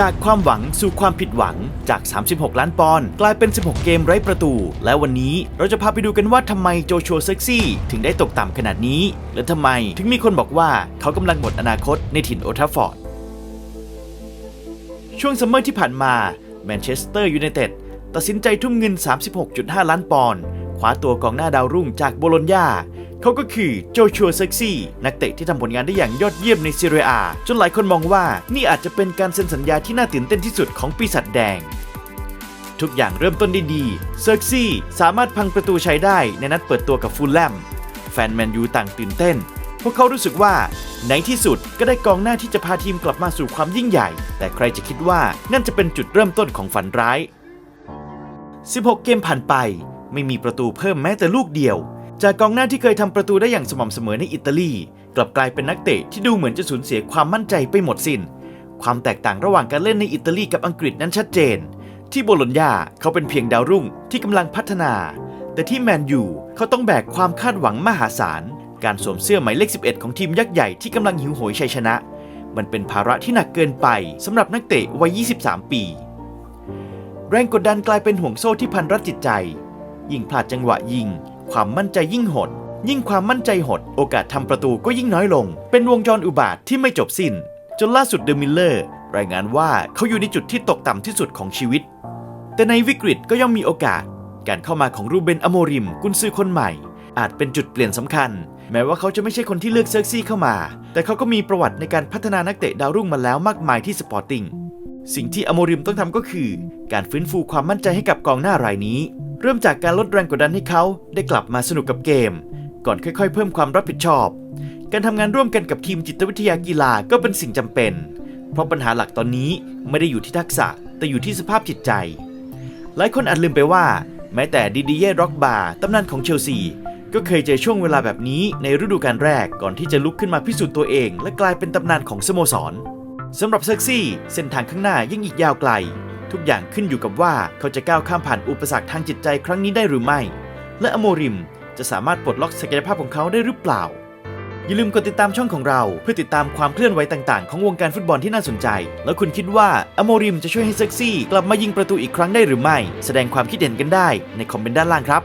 จากความหวังสู่ความผิดหวังจาก 36 ล้านปอนด์กลายเป็น 16 เกมไร้ประตู และวันนี้เราจะพาไปดูกันว่าทำไมโจชัวเซ็กซี่ถึงได้ตกต่ำขนาดนี้ และทำไมถึงมีคนบอกว่าเขากำลังหมดอนาคตในถิ่นโอทัฟฟอร์ด ช่วงซัมเมอร์ที่ผ่านมาแมนเชสเตอร์ยูไนเต็ดตัดสินใจทุ่มเงิน 36.5 ล้านปอนด์คว้าตัวกองหน้าดาวรุ่งจากโบโลญญา เขาก็คือโจชัวเซ็กซี่นักเตะที่ทำผลงานได้อย่างยอดเยี่ยมในซีเรียอาจนหลายคนมองว่านี่อาจจะเป็นการเซ็นสัญญาที่น่าตื่นเต้นที่สุดของปีศาจแดงทุกอย่างเริ่มต้นได้ดี เซ็กซี่สามารถพังประตูใชัยได้ในนัดเปิดตัวกับฟูลแลม แฟนแมนยูต่างตื่นเต้น พวกเขารู้สึกว่าในที่สุดก็ได้กองหน้าที่จะพาทีมกลับมาสู่ความยิ่งใหญ่ แต่ใครจะคิดว่านั่นจะเป็นจุดเริ่มต้นของฝันร้าย 16 เกมผ่านไป ไม่มีประตูเพิ่มแม้แต่ลูกเดียว จากกองหน้าที่เคยทำประตูได้อย่างสม่ำเสมอในอิตาลี กลับกลายเป็นนักเตะที่ดูเหมือนจะสูญเสียความมั่นใจไปหมดสิน้น ความแตกต่างระหว่างการเล่นในอิตาลีกับอังกฤษนั้นชัดเจน ที่โบโลญญาเขาเป็นเพียงดาวรุ่งที่กำลังพัฒนา แต่ที่แมนยูเขาต้องแบกความคาดหวังมหาศาล การสวมเสื้อหมายเลข 11 ของทีมยักษ์ใหญ่ที่กำลังหิวโหยชัยชนะ มันเป็นภาระที่หนักเกินไปสำหรับนักเตะวัย 23 ปี แรงกดดันกลายเป็นห่วงโซ่ที่พันรัดจิตใจ ยิ่งพลาดจังหวะยิง ความมั่นใจยิ่งหด ยิ่งความมั่นใจหด โอกาสทำประตูก็ยิ่งน้อยลง เป็นวงจรอุบาทที่ไม่จบสิ้น จนล่าสุดเดอมิลเลอร์ รายงานว่าเขาอยู่ในจุดที่ตกต่ำที่สุดของชีวิต แต่ในวิกฤตก็ย่อมมีโอกาส การเข้ามาของรูเบนอโมริม กุนซือคนใหม่ อาจเป็นจุดเปลี่ยนสำคัญ แม้ว่าเขาจะไม่ใช่คนที่เลือกเซิร์กซี่เข้ามา แต่เขาก็มีประวัติในการพัฒนานักเตะดาวรุ่งมาแล้วมากมายที่สปอร์ติ้งสิ่งที่อโมริมต้องทำก็คือ การฟื้นฟูความมั่นใจให้กับกองหน้ารายนี้ เริ่มจากการลดแรงกดดันให้เขาได้กลับมาสนุกกับเกม ก่อนค่อย ๆ เพิ่มความรับผิดชอบ การทำงานร่วมกันกับทีมจิตวิทยากีฬาก็เป็นสิ่งจำเป็น เพราะปัญหาหลักตอนนี้ไม่ได้อยู่ที่ทักษะ แต่อยู่ที่สภาพจิตใจ หลายคนอาจลืมไปว่า แม้แต่ดิดีเย่ร็อกบาร์ตำนานของเชลซีก็เคยเจอช่วงเวลาแบบนี้ในฤดูกาลแรกก่อนที่จะลุกขึ้นมาพิสูจน์ตัวเอง และกลายเป็นตำนานของสโมสรสำหรับเซ็กซี่ เส้นทางข้างหน้ายังอีกยาวไกล ทุกอย่างขึ้นอยู่กับว่าเขาจะก้าวข้ามผ่านอุปสรรคทางจิตใจครั้งนี้ได้หรือไม่ และอโมริมจะสามารถปลดล็อกศักยภาพของเขาได้หรือเปล่า อย่าลืมกดติดตามช่องของเรา เพื่อติดตามความเคลื่อนไหวต่างๆ ของวงการฟุตบอลที่น่าสนใจ แล้วคุณคิดว่าอโมริมจะช่วยให้เซ็กซี่ กลับมายิงประตูอีกครั้งได้หรือไม่ แสดงความคิดเห็นกันได้ในคอมเมนต์ด้านล่างครับ